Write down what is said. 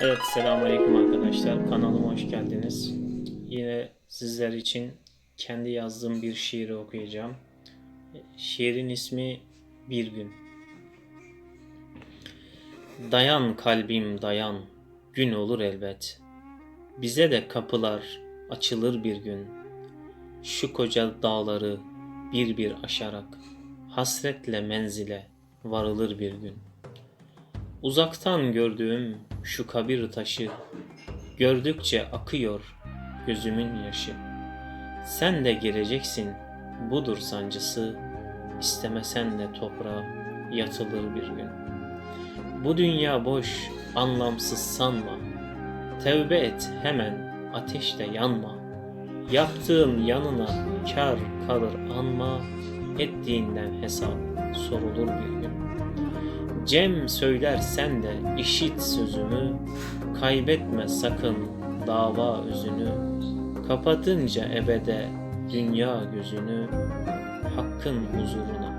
Evet, selamünaleyküm arkadaşlar. Kanalıma hoş geldiniz. Yine sizler için kendi yazdığım bir şiiri okuyacağım. Şiirin ismi Bir Gün. Dayan kalbim dayan, gün olur elbet. Bize de kapılar açılır bir gün. Şu koca dağları bir bir aşarak hasretle menzile varılır bir gün. Uzaktan gördüğüm şu kabir taşı gördükçe akıyor gözümün yaşı. Sen de gireceksin budur sancısı istemesen de toprağa yatılır bir gün. Bu dünya boş anlamsız sanma. Tevbe et hemen ateşte yanma. Yaptığın yanına kar kalır anma. Ettiğinden hesap sorulur bir gün. Cem söyler sen de işit sözümü, kaybetme sakın dava özünü, kapatınca ebede dünya gözünü, hakkın huzuruna